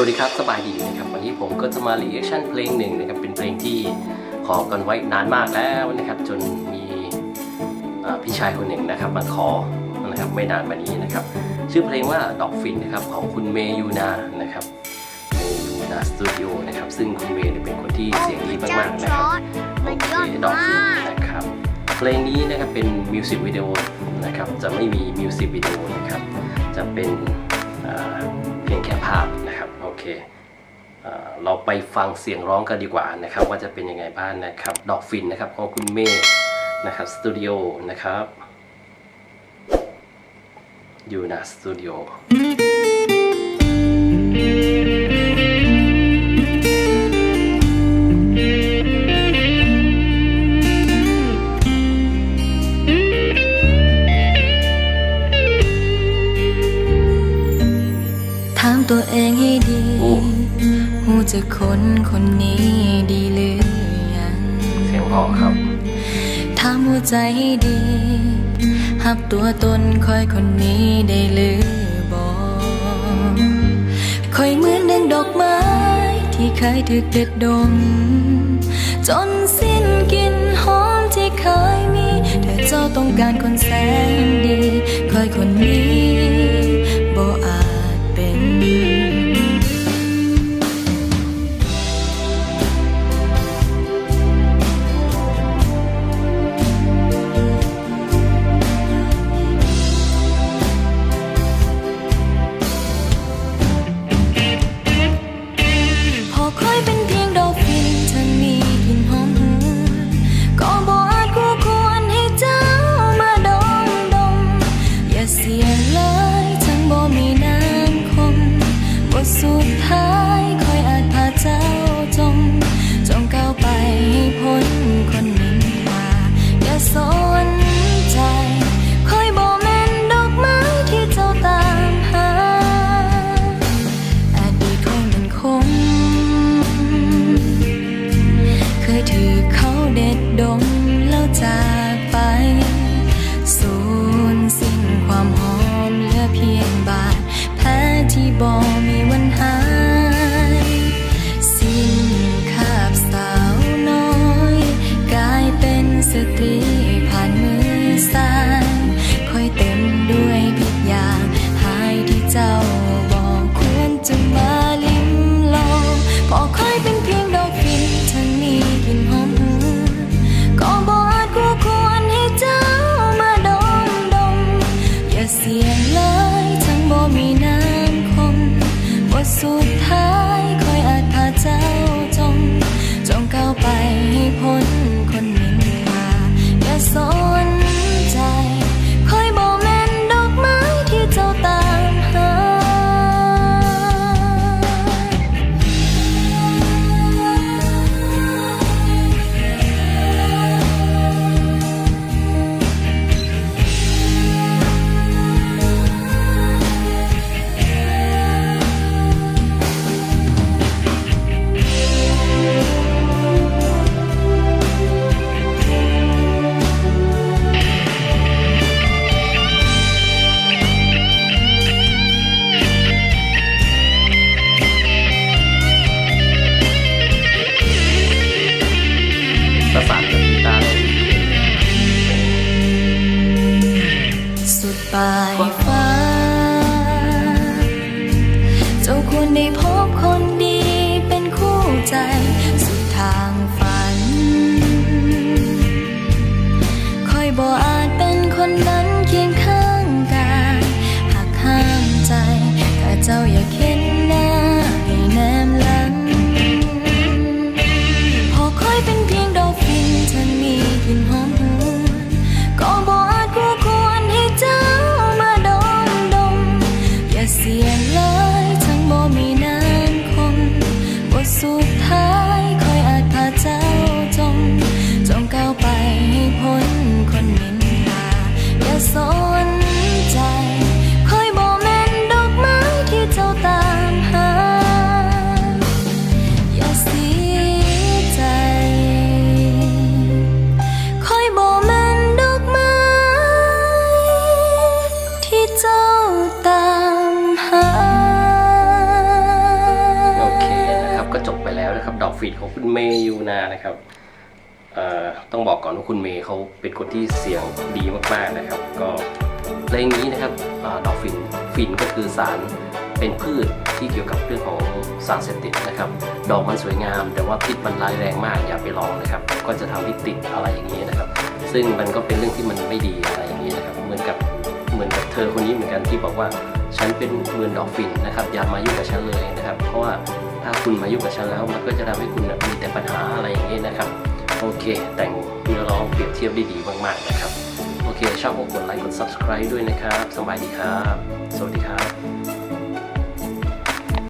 วัสดีครับ สบายดีนะครับ วันนี้ผมก็จะมารีแอคชั่นเพลงหนึ่งนะครับ เป็นเพลงที่ขอกันไว้นานมากแล้วนะครับ จนมีอ่าพี่ชายคนหนึ่งนะครับมาขอนะครับไม่นานมานี้นะครับ ชื่อเพลงว่าดอกฟินนะครับของคุณเมยูนานะครับเมยูนาสตูดิโอนะครับ ซึ่งคุณเมย์เนี่ยเป็นคนที่เสียงดีมากๆนะครับมันยอดดอกฟินมากนะครับ เพลงนี้นะครับเป็นมิวสิกวิดีโอนะครับ จะไม่มีมิวสิกวิดีโอนะครับ จะเป็นอ่าเพียงแค่ภาพนะครับโอ เคเเราไปฟังเสียงร้องกันดีกว่านะครับ ว่าจะเป็นยังไงบ้างนะครับ ดอกฟินนะครับของคุณเมย์นะครับสตูดิโอนะครับอยู่นะสตูดิโอถามตัวเองให้ดี จะคนคนนี้ดีหรือยังเสียงพราะครับถามหัวใจให้ดีหับตัวตนคอยคนนี้ได้หรือบอกคอยเหมือนดังดอกไม้ ที่เคยถึกเด็ดดม จนสิ้นกลินหอมที่เคยมี แต่เจ้าต้องการคนแสนดี คอยคนนี้ สุดท้ายคอยอาจพาเจ้าจง จงก้าวไปให้พ้นคนนินทาอย่าสน fine. ดอกฟิตของคุณเมย์ยูนานะครับต้องบอกก่อนว่าคุณเมย์เขาเป็นคนที่เสียงดีมากๆนะครับ ก็เพลงนี้นะครับอดอกฟินฟินก็คือสารเป็นพืชที่เกี่ยวกับเรื่องของสารเสพติดนะครับ ดอกมันสวยงาม แต่ว่าพิษมันร้ายแรงมากอย่าไปลองนะครับ ก็จะทำให้ติดอะไรอย่างนี้นะครับ ซึ่งมันก็เป็นเรื่องที่มันไม่ดีอะไรอย่างนี้นะครับ เหมือนกับเหมือนกับเธอคนนี้เหมือนกันที่บอกว่าฉันเป็นเหมือนดอกฟินนะครับอย่ามายุ่งกับฉันเลยนะครับ เพราะว่า ถ้าคุณมายุ่งกับฉันแล้วมันก็จะทำให้คุณมีแต่ปัญหาอะไรอย่างนี้นะครับ โอเค แต่งเนื้อร้องเปรียบเทียบได้ดีมากๆนะครับ โอเค ชอบก็กดไลค์กด subscribe ด้วยนะครับ สบายดีครับ สวัสดีครับ